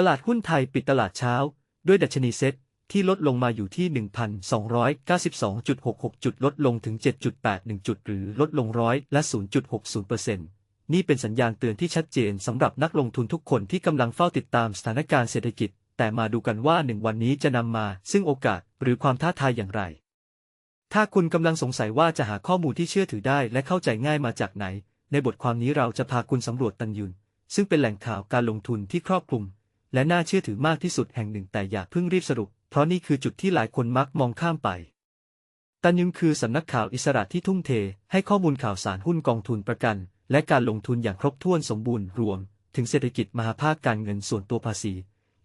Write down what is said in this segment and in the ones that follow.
ตลาดหุ้นไทยปิดตลาดเช้า ด้วยดัชนีเซ็ตที่ลดลงมาอยู่ที่ 1,292.66 จุดลดลงถึง 7.81 จุด หรือลดลงร้อยละ 0.60%นี่เป็นสัญญาณเตือนที่ชัดเจนสำหรับนักลงทุนทุกคนที่กำลังเฝ้าติดตามสถานการณ์เศรษฐกิจ แต่มาดูกันว่าหนึ่งวันนี้จะนำมา ซึ่งโอกาสหรือความท้าทายอย่างไร ถ้าคุณกำลังสงสัยว่าจะหาข้อมูลที่เชื่อถือได้และเข้าใจง่ายมาจากไหน ในบทความนี้เราจะพาคุณสำรวจตันยุน ซึ่งเป็นแหล่งข่าวการลงทุนที่ครอบคลุม และน่าเชื่อถือมากที่สุดแห่งหนึ่งแต่อย่าเพิ่งรีบสรุป เพราะนี่คือจุดที่หลายคนมักมองข้ามไปตันยุนคือสำนักข่าวอิสระที่ทุ่มเท ให้ข้อมูลข่าวสารหุ้นกองทุนประกัน และการลงทุนอย่างครบถ้วนสมบูรณ์รวม ถึงเศรษฐกิจมหาภาคการเงินส่วนตัวภาษี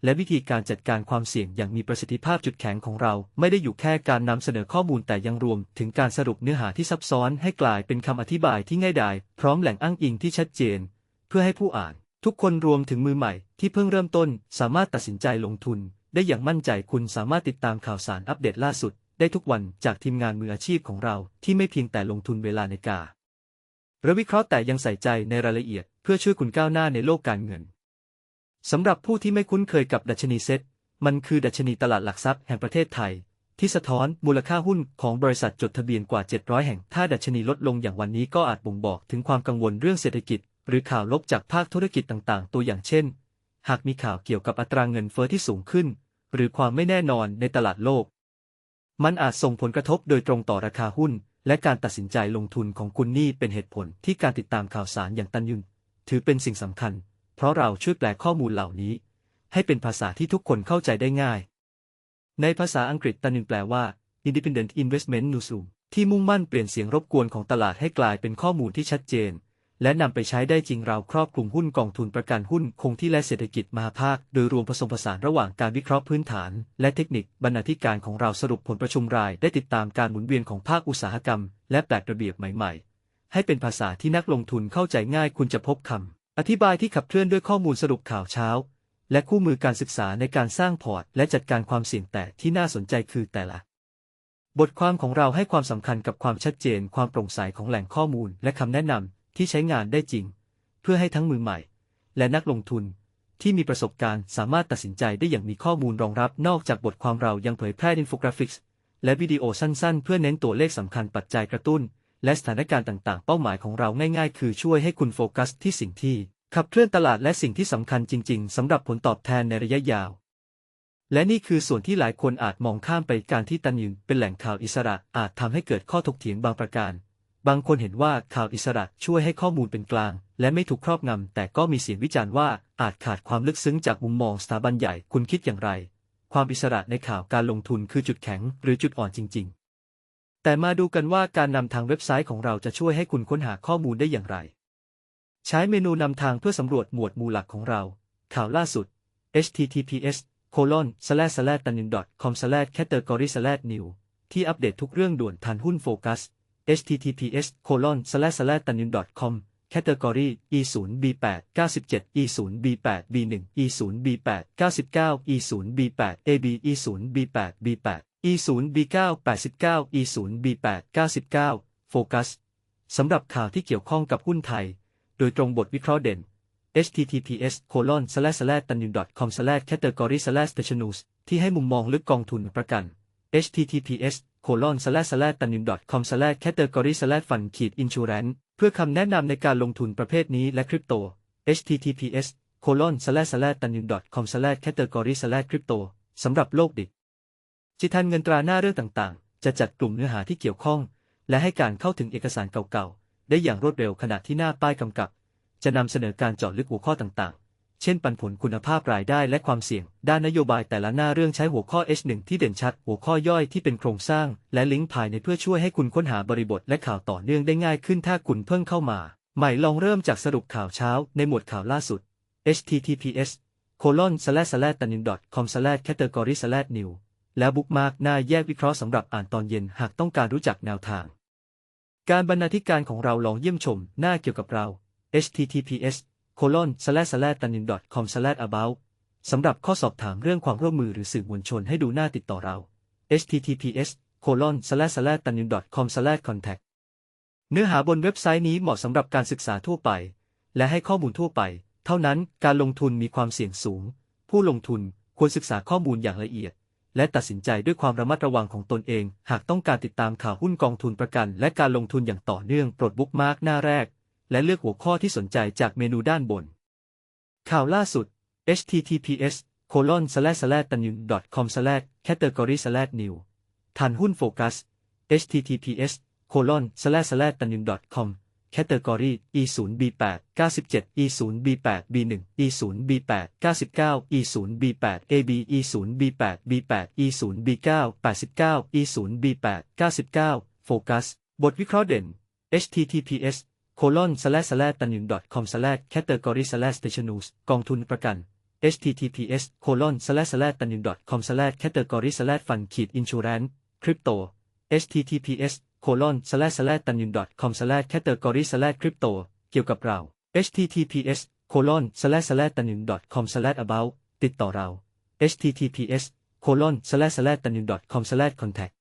และวิธีการจัดการความเสี่ยงอย่างมีประสิทธิภาพจุดแข็งของเรา ไม่ได้อยู่แค่การนำเสนอข้อมูลแต่ยังรวม ถึงการสรุปเนื้อหาที่ซับซ้อนให้กลายเป็นคำอธิบายที่ง่ายดายพร้อมแหล่งอ้างอิงที่ชัดเจน เพื่อให้ผู้อ่าน ทุกคนรวมถึงมือใหม่ที่เพิ่งเริ่มต้น สามารถตัดสินใจลงทุน ได้อย่างมั่นใจคุณสามารถติดตามข่าวสารอัปเดตล่าสุด ได้ทุกวันจากทีมงานมืออาชีพของเราที่ไม่เพียงแต่ลงทุนเวลาในการวิเคราะห์แต่ยังใส่ใจในรายละเอียด เพื่อช่วยคุณก้าวหน้าในโลกการเงินสำหรับผู้ที่ไม่คุ้นเคยกับดัชนีเซ็ตมันคือดัชนีตลาดหลักทรัพย์แห่งประเทศไทย ที่สะท้อนมูลค่าหุ้นของบริษัทจดทะเบียนกว่า 700 แห่ง ถ้าดัชนีลดลงอย่างวันนี้ก็อาจบ่งบอกถึงความกังวลเรื่องเศรษฐกิจ หรือข่าวลบจากภาคธุรกิจต่างๆ ตัวอย่างเช่น หากมีข่าวเกี่ยวกับอัตราเงินเฟ้อที่สูงขึ้น หรือความไม่แน่นอนในตลาดโลก มันอาจส่งผลกระทบโดยตรงต่อราคาหุ้น และการตัดสินใจลงทุนของคุณนี่เป็นเหตุผลที่การติดตามข่าวสารอย่างตันยุนถือเป็นสิ่งสำคัญ เพราะเราช่วยแปลข้อมูลเหล่านี้ ให้เป็นภาษาที่ทุกคนเข้าใจได้ง่าย ในภาษาอังกฤษตันยุนแปลว่า Independent Investment Newsroom ที่มุ่งมั่นเปลี่ยนเสียงรบกวนของตลาดให้กลายเป็นข้อมูลที่ชัดเจน และนำไปใช้ได้จริงเราครอบคลุมหุ้นกองทุนประกันหุ้นคงที่และเศรษฐกิจมหาภาค โดยรวมผสมผสานระหว่างการวิเคราะห์พื้นฐาน และเทคนิคบรรณาธิการของเราสรุปผลประชุมราย ได้ติดตามการหมุนเวียนของภาคอุตสาหกรรม และแปลกระเบียบใหม่ ๆ ให้เป็นภาษาที่นักลงทุนเข้าใจง่ายคุณจะพบคำอธิบายที่ขับเคลื่อนด้วยข้อมูลสรุปข่าวเช้า และคู่มือการศึกษาในการสร้างพอร์ต และจัดการความเสี่ยงแต่ที่น่าสนใจคือแต่ละบทความของเราให้ความสำคัญกับความชัดเจน ความโปร่งใสของแหล่งข้อมูล และคำแนะนำ ที่ใช้งานได้จริง เพื่อให้ทั้งมือใหม่ และนักลงทุนที่มีประสบการณ์สามารถตัดสินใจได้อย่างมีข้อมูลรองรับนอกจากบทความเรายังเผยแพร่อินโฟกราฟิกส์และวิดีโอสั้นๆ เพื่อเน้นตัวเลขสำคัญปัจจัยกระตุ้น และสถานการณ์ต่างๆ เป้าหมายของเราง่ายๆ คือช่วยให้คุณโฟกัสที่สิ่งที่ขับเคลื่อนตลาดและสิ่งที่สำคัญจริง ๆสำหรับผลตอบแทนในระยะยาว และนี่คือส่วนที่หลายคนอาจมองข้ามไปการที่ตันยุนเป็นแหล่งข่าวอิสระอาจทำให้เกิดข้อถกเถียงบางประการ บางคนเห็นว่าข่าวอิสระช่วยให้ข้อมูลเป็นกลาง และไม่ถูกครอบงำ แต่ก็มีเสียงวิจารณ์ว่าอาจขาดความลึกซึ้งจากมุมมองสถาบันใหญ่คุณคิดอย่างไร ความอิสระในข่าวการลงทุนคือจุดแข็งหรือจุดอ่อนจริง ๆ แต่มาดูกันว่าการนำทางเว็บไซต์ของเราจะช่วยให้คุณค้นหาข้อมูลได้อย่างไร ใช้เมนูนำทางเพื่อสำรวจหมวดหมู่หลักของเรา ข่าวล่าสุด https colon slash slash tanin com slash category slash new ที่อัปเดตทุกเรื่องด่วนทันหุ้นโฟกัส https colon slash slash tanin com category e 0 b 8 97 e 0 b 8 b 1 e 0 b 8 99 e 0 b 8 ab e 0 b 8 b 8 e 0 b 9 89 e 0 b 8 99 โฟกัสสำหรับข่าวที่เกี่ยวข้องกับหุ้นไทย โดยตรงบทวิเคราะห์เด่น https colon slash slash tanin com slash category slash special news ที่ให้มุมมองลึกกองทุนประกัน https colon slash slash tanin com slash category slash fund ขีด insurance เพื่อคำแนะนำในการลงทุนประเภทนี้และคริปโต https colon slash slash tanin com slash category slash crypto สำหรับโลกดิจิทันเงินตราหน้าเรื่องต่างๆ จะจัดกลุ่มเนื้อหาที่เกี่ยวข้อง และให้การเข้าถึงเอกสารเก่าๆ ได้อย่างรวดเร็วขณะที่หน้าป้ายกำกับ จะนำเสนอการเจาะลึกหัวข้อต่างๆ เช่นปันผลคุณภาพรายได้และความเสี่ยง ด้านนโยบายแต่ละหน้าเรื่องใช้หัวข้อ H1 ที่เด่นชัด หัวข้อย่อยที่เป็นโครงสร้าง และลิงก์ภายในเพื่อช่วยให้คุณค้นหาบริบทและข่าวต่อเนื่องได้ง่ายขึ้นถ้าคุณเพิ่งเข้ามา ใหม่ลองเริ่มจากสรุปข่าวเช้าในหมวดข่าวล่าสุด https colon slash slash tanin com slash category slash new แล้วบุ๊กมาร์กหน้าแยกวิเคราะห์สำหรับอ่านตอนเย็นหากต้องการรู้จักแนวทาง การบรรณาธิการของเราลองเยี่ยมชม หน้าเกี่ยวกับเรา https colon slash slash tanin com slash about สำหรับข้อสอบถามเรื่องความร่วมมือหรือสื่อมวลชนให้ดูหน้าติดต่อเรา https colon slash slash tanin com slash contact เนื้อหาบนเว็บไซต์นี้เหมาะสำหรับการศึกษาทั่วไป และให้ข้อมูลทั่วไป เท่านั้นการลงทุนมีความเสี่ยงสูง ผู้ลงทุนควรศึกษาข้อมูลอย่างละเอียด และตัดสินใจด้วยความระมัดระวังของตนเอง หากต้องการติดตามข่าวหุ้นกองทุนประกัน และการลงทุนอย่างต่อเนื่องโปรดบุ๊กมาร์กหน้าแรก และเลือกหัวข้อที่สนใจจากเมนูด้านบน ข่าวล่าสุด https colon slash slash ตันยุน com slash category slash new ทันหุ้นโฟกัส https colon slash slash ตันยุน com category e 0 b 8 97 e 0 b 8 b 1 e 0 b 8 99 e 0 b 8 ab e 0 b 8 b 8 e 0 b 9 89 e 0 b 8 99 โฟกัส บทวิเคราะห์เด่น https colon slash slash ตันยุน com slash category slash station news กองทุนประกัน https colon slash slash ตันยุน com slash category slash fund ขีด insurance crypto https colon slash slash ตันยุน com slash category slash crypto เกี่ยวกับเรา https colon slash slash ตันยุน com slash about ติดต่อเรา https colon slash slash ตันยุน com slash contact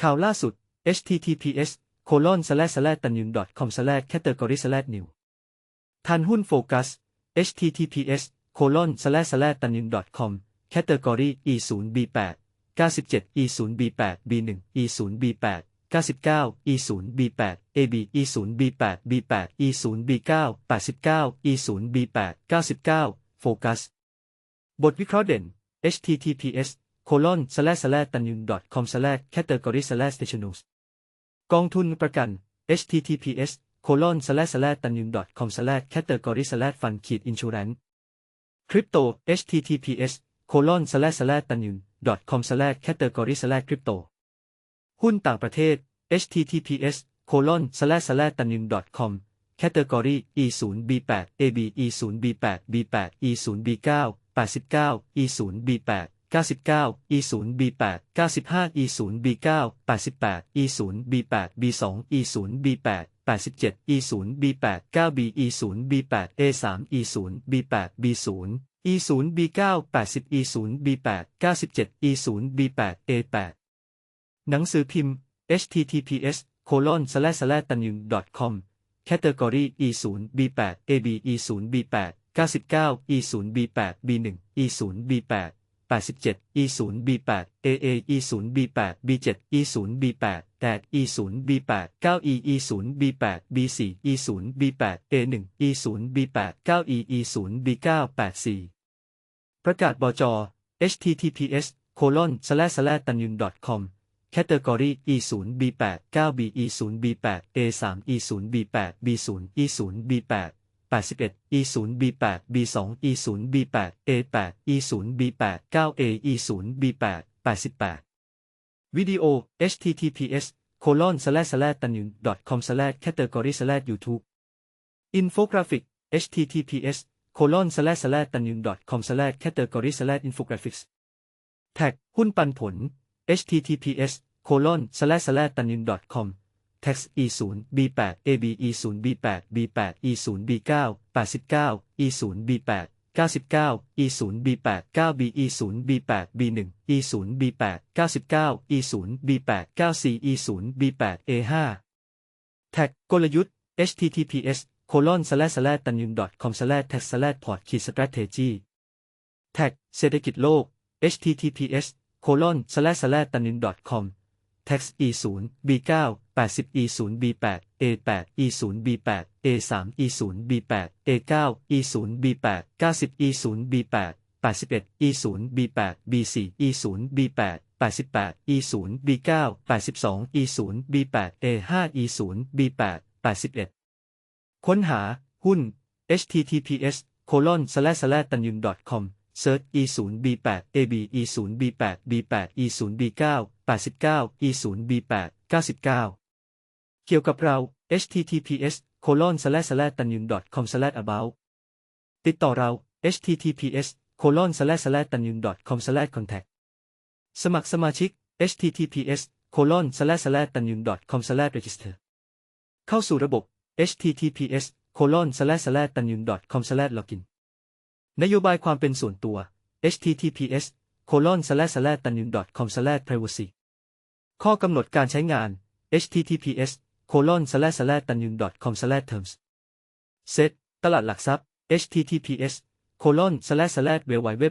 ข่าวล่าสุด https colon slash slash ตันยุน com slash category slash new ทันหุ้นโฟกัส https colon slash slash ตันยุน com category e 0 b 8 97 e 0 b 8 b 1 e 0 b 8 99 e 0 b 8 ab e 0 b 8 b 8 e 0 b 9 89 e 0 b 8 99 โฟกัส บทวิเคราะห์เด่น https colon slash slash ตันยุน com slash category slash station news กองทุนประกัน https colon slash slash ตันยุน com slash category slash fund ขีด insurance คริปโต https colon slash slash ตันยุน com slash category slash crypto หุ้นต่างประเทศ https colon slash slash ตันยุน com category e 0 b 8 ab e 0 b 8 b 8 e 0 b 9 89 e 0 b 8 99 e 0 b 8 95 e 0 b 9 88 e 0 b 8 b 2 e 0 b 8 87 e 0 b 8 9 b e 0 b 8 a 3 e 0 b 8 b 0 e 0 b 9 80 e 0 b 8 97 e 0 b 8 a 8 หนังสือพิมพ์ https colon slash slash ตันยุน com category e 0 b 8 ab e 0 b 8 99 e 0 b 8 b 1 e 0 b 8 87 e 0 b 8 aa e 0 b 8 b 7 e 0 b 8 8 e 0 b 8 9 e e 0 b 8 b 4 e 0 b 8 a 1 e 0 b 8 9 e e 0 b 9 84 ประกาศบจ https colon slash slash ตันยุน com category e 0 b 8 9 b e 0 b 8 a 3 e 0 b 8 b 0 e 0 b 8 81 e 0 b 8 b 2 e 0 b 8 a 8 e 0 b 8 9 a e 0 b 8 88 วิดีโอ https colon slash slash ตันยุน com slash category slash youtube อินโฟกราฟิก https colon slash slash ตันยุน com slash category slash infographics แท็กหุ้นปันผล https colon slash slash ตัน text e 0 b 8 ab e 0 b 8 b 8 e 0 b 9 89 e 0 b 8 99 e 0 b 8 9 b e 0 b 8 b 1 e 0 b 8 99 e 0 b 8 94 e 0 b 8 a 5 แท็กกลยุทธ์ https colon slash slash ตันยุน com slash text slash port ขีด strategy แท็กเศรษฐกิจโลก https colon slash slash ตันยุน com text e 0 b 9 80 e 0 b 8 a 8 e 0 b 8 a 3 e 0 b 8 a 9 e 0 b 8 90 e 0 b 8 81 e 0 b 8 b 4 e 0 b 8 88 e 0 b 9 82 e 0 b 8 a 5 e 0 b 8 81 ค้นหา หุ้น https colon slash slash ตันยุน com search e 0 b 8 ab e 0 b 8 b 8 e 0 b 9 89 e 0 b 8 99 เกี่ยวกับเรา https colon slash slash ตันยุน com slash about ติดต่อเรา https colon slash slash ตันยุน com slash contact สมัครสมาชิก https colon slash slash ตันยุน com slash register เข้าสู่ระบบ https colon slash slash ตันยุน com slash login นโยบายความเป็นส่วนตัว https colon slash slash ตันยุน com slash privacy ข้อกำหนดการใช้งาน https colon slash slash ตันยุน com slash terms set ตลาดหลักทรัพย์ https colon slash slash w w w